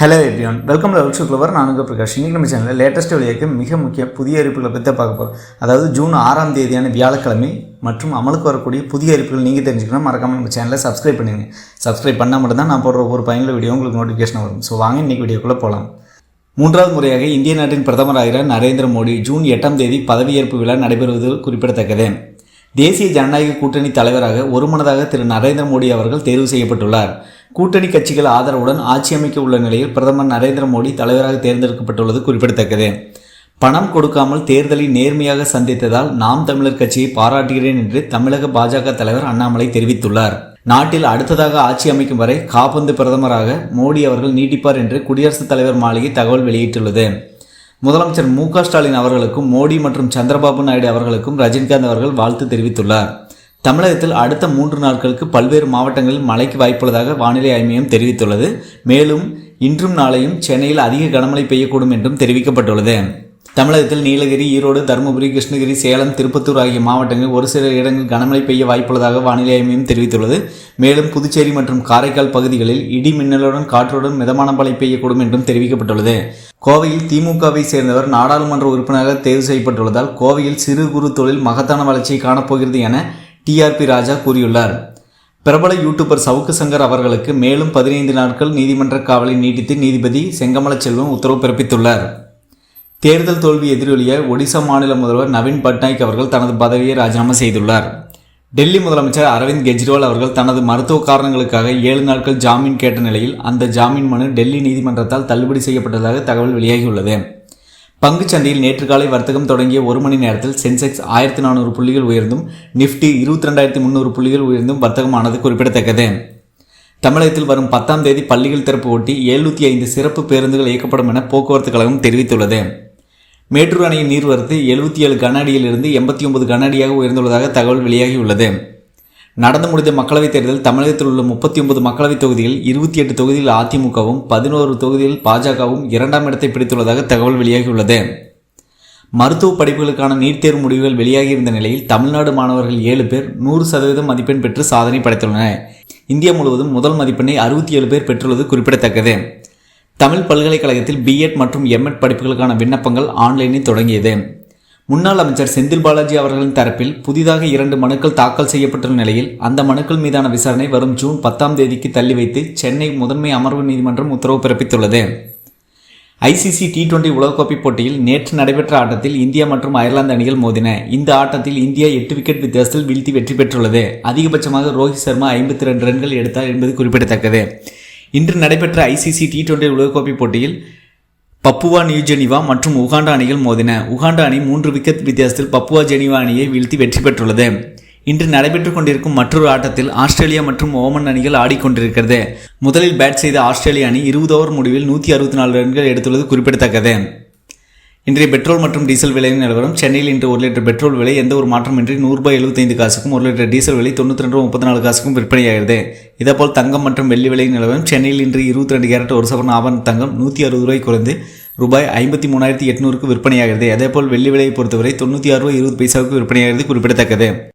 Hello everyone welcome level சுக்லவர் நானுங்க பிரகாஷ். இன்றைக்கி நம்ம சேனலில் லேட்டஸ்ட் வெளியாக மிக முக்கிய புதிய அறிவிப்புகளை பற்றி பார்க்க போகிறோம் அதாவது ஜூன் ஆறாம் தேதியான வியாழக்கிழமை மற்றும் அமலுக்கு வரக்கூடிய புதிய அறிவிப்புகள் நீங்கள் தெரிஞ்சுக்கணும். மறக்காமல் நம்ம சேனலை சப்ஸ்கிரைப் பண்ணுங்க. சப்ஸ்கிரைப் பண்ணால் மட்டும்தான் நான் போடுற ஒவ்வொரு பயனுள்ள வீடியோ உங்களுக்கு நோட்டிஃபிகேஷன் வரும். ஸோ வாங்க இன்றைக்கி வீடியோக்குள்ளே போகலாம் மூன்றாவது முறையாக இந்திய நாட்டின் பிரதமராகிற நரேந்திர மோடி ஜூன் எட்டாம் தேதி பதவியேற்பு விழா நடைபெறுவது குறிப்பிடத்தக்கது. தேசிய ஜனநாயக கூட்டணி தலைவராக ஒருமனதாக திரு நரேந்திர மோடி அவர்கள் தேர்வு செய்யப்பட்டுள்ளார். கூட்டணி கட்சிகள் ஆதரவுடன் ஆட்சி அமைக்க உள்ள நிலையில் பிரதமர் நரேந்திர மோடி தலைவராக தேர்ந்தெடுக்கப்பட்டுள்ளது குறிப்பிடத்தக்கது. பணம் கொடுக்காமல் தேர்தலை நேர்மையாக சந்தித்ததால் நாம் தமிழர் கட்சியை பாராட்டுகிறேன் என்று தமிழக பாஜக தலைவர் அண்ணாமலை தெரிவித்துள்ளார். நாட்டில் அடுத்ததாக ஆட்சி அமைக்கும் வரை காபந்து பிரதமராக மோடி அவர்கள் நீட்டிப்பார் என்று குடியரசுத் தலைவர் மாளிகை தகவல் வெளியிட்டுள்ளது. முதலமைச்சர் மு க ஸ்டாலின் அவர்களுக்கும் மோடி மற்றும் சந்திரபாபு நாயுடு அவர்களுக்கும் ரஜினிகாந்த் அவர்கள் வாழ்த்து தெரிவித்துள்ளார். தமிழகத்தில் அடுத்த மூன்று நாட்களுக்கு பல்வேறு மாவட்டங்களில் மழைக்கு வாய்ப்புள்ளதாக வானிலை ஆய்மையம் தெரிவித்துள்ளது. மேலும் இன்றும் நாளையும் சென்னையில் அதிக கனமழை பெய்யக்கூடும் என்றும் தெரிவிக்கப்பட்டுள்ளது. தமிழகத்தில் நீலகிரி ஈரோடு தருமபுரி கிருஷ்ணகிரி சேலம் திருப்பத்தூர் ஆகிய மாவட்டங்களில் ஒரு சில இடங்களில் கனமழை பெய்ய வாய்ப்புள்ளதாக வானிலை ஆய்வு தெரிவித்துள்ளது. மேலும் புதுச்சேரி மற்றும் காரைக்கால் பகுதிகளில் இடி மின்னலுடன் காற்றுடன் மிதமான மழை பெய்யக்கூடும் என்றும் தெரிவிக்கப்பட்டுள்ளது. கோவையில் திமுகவை சேர்ந்தவர் நாடாளுமன்ற உறுப்பினராக தேர்வு செய்யப்பட்டுள்ளதால் கோவையில் சிறு குறு தொழில் மகத்தான வளர்ச்சியை காணப்போகிறது என டிஆர்பி ராஜா கூறியுள்ளார். பிரபல யூடியூபர் சவுக்கு சங்கர் அவர்களுக்கு மேலும் பதினைந்து நாட்கள் நீதிமன்ற காவலை நீட்டித்து நீதிபதி செங்கமலச்செல்வம் உத்தரவு பிறப்பித்துள்ளார். தேர்தல் தோல்வி எதிரொலிய ஒடிசா மாநில முதல்வர் நவீன் பட்நாயக் அவர்கள் தனது பதவியை ராஜினாமா செய்துள்ளார். டெல்லி முதலமைச்சர் அரவிந்த் கெஜ்ரிவால் அவர்கள் தனது மருத்துவ காரணங்களுக்காக ஏழு நாட்கள் ஜாமீன் கேட்ட நிலையில் அந்த ஜாமீன் மனு டெல்லி நீதிமன்றத்தால் தள்ளுபடி செய்யப்பட்டதாக தகவல் வெளியாகியுள்ளது. பங்குச்சந்தையில் நேற்று காலை வர்த்தகம் தொடங்கிய ஒரு மணி நேரத்தில் சென்செக்ஸ் ஆயிரத்தி நானூறு புள்ளிகள் உயர்ந்தும் நிஃப்டி இருபத்தி ரெண்டாயிரத்தி முந்நூறு புள்ளிகள் உயர்ந்தும் வர்த்தகமானது குறிப்பிடத்தக்கது. தமிழகத்தில் வரும் பத்தாம் தேதி பள்ளிகள் திறப்பு ஒட்டி எழுநூற்றி ஐந்து சிறப்பு பேருந்துகள் இயக்கப்படும் என போக்குவரத்து கழகம் தெரிவித்துள்ளது. மேட்டூர் அணையின் நீர்வரத்து எழுபத்தி ஏழு கன அடியிலிருந்து எண்பத்தி ஒன்பது கன அடியாக உயர்ந்துள்ளதாக தகவல் வெளியாகியுள்ளது. நடந்து முடிந்த மக்களவைத் தேர்தல் தமிழகத்தில் உள்ள முப்பத்தி ஒன்பது மக்களவைத் தொகுதியில் இருபத்தி எட்டு தொகுதியில் அதிமுகவும் பதினோரு தொகுதியில் பாஜகவும் இரண்டாம் இடத்தை பிடித்துள்ளதாக தகவல் வெளியாகியுள்ளது. மருத்துவ படிப்புகளுக்கான நீட் தேர்வு முடிவுகள் வெளியாகியிருந்த நிலையில் தமிழ்நாடு மாணவர்கள் ஏழு பேர் நூறு சதவீதம் மதிப்பெண் பெற்று சாதனை படைத்துள்ளனர். இந்தியா முழுவதும் முதல் மதிப்பெண்ணை அறுபத்தி ஏழு பேர் பெற்றுள்ளது குறிப்பிடத்தக்கது. தமிழ் பல்கலைக்கழகத்தில் பிஎட் மற்றும் எம்எட் படிப்புகளுக்கான விண்ணப்பங்கள் ஆன்லைனில் தொடங்கியது. முன்னாள் அமைச்சர் செந்தில் பாலாஜி அவர்களின் தரப்பில் புதிதாக இரண்டு மனுக்கள் தாக்கல் செய்யப்பட்டுள்ள நிலையில் அந்த மனுக்கள் மீதான விசாரணை வரும் ஜூன் பத்தாம் தேதிக்கு தள்ளி வைத்து சென்னை முதன்மை அமர்வு நீதிமன்றம் உத்தரவு பிறப்பித்துள்ளது. ஐசிசி டி டுவெண்டி உலகக்கோப்பை போட்டியில் நேற்று நடைபெற்ற ஆட்டத்தில் இந்தியா மற்றும் அயர்லாந்து அணிகள் மோதின. இந்த ஆட்டத்தில் இந்தியா எட்டு விக்கெட் வித்தியாசத்தில் வீழ்த்தி வெற்றி பெற்றுள்ளது. அதிகபட்சமாக ரோஹித் சர்மா ஐம்பத்தி ரெண்டு ரன்கள் எடுத்தார் என்பது குறிப்பிடத்தக்கது. இன்று நடைபெற்ற ஐசிசி டி டுவெண்டி உலகக்கோப்பை போட்டியில் பப்புவா நியூ ஜெனிவா மற்றும் உகாண்டா அணிகள் மோதின. உகாண்டா அணி மூன்று விக்கெட் வித்தியாசத்தில் பப்புவா ஜெனிவா அணியை வீழ்த்தி வெற்றி பெற்றுள்ளது. இன்று நடைபெற்றுக் கொண்டிருக்கும் மற்றொரு ஆட்டத்தில் ஆஸ்திரேலியா மற்றும் ஓமன் அணிகள் ஆடிக்கொண்டிருக்கிறது. முதலில் பேட் செய்த ஆஸ்திரேலிய அணி இருபது ஓவர் முடிவில் நூற்றி அறுபத்தி நாலு ரன்கள் எடுத்துள்ளது குறிப்பிடத்தக்கது. இன்றைய பெட்ரோல் மற்றும் டீசல் விலையின் நிலவரம். சென்னையில் இன்று ஒரு லிட்டர் பெட்ரோல் விலை எந்த ஒரு மாற்றமின்றி நூறு ரூபாய் எழுபத்தைந்து காசுக்கும் ஒரு லிட்டர் டீசல் விலை தொண்ணூற்றி ரெண்டு முப்பத்தி நாலு காசுக்கும் விற்பனையாகிறது. இதேபோல் தங்கம் மற்றும் வெள்ளி விலையின் நிலவரம். சென்னையில் இன்று இருபத்தி ரெண்டு கேரட் ஒரு சவரன் ஆபரண தங்கம் நூற்றி அறுபது ரூபாய் குறைந்து ரூபாய் ஐம்பத்தி மூணாயிரத்தி எட்நூறுக்கு விற்பனையாகிறது. அதேபோல் வெள்ளி விலையை பொறுத்தவரை தொண்ணூற்றி ஆறு ரூபாய் இருபது பைசாவுக்கு விற்பனையாகிறது குறிப்பிடத்தக்கது.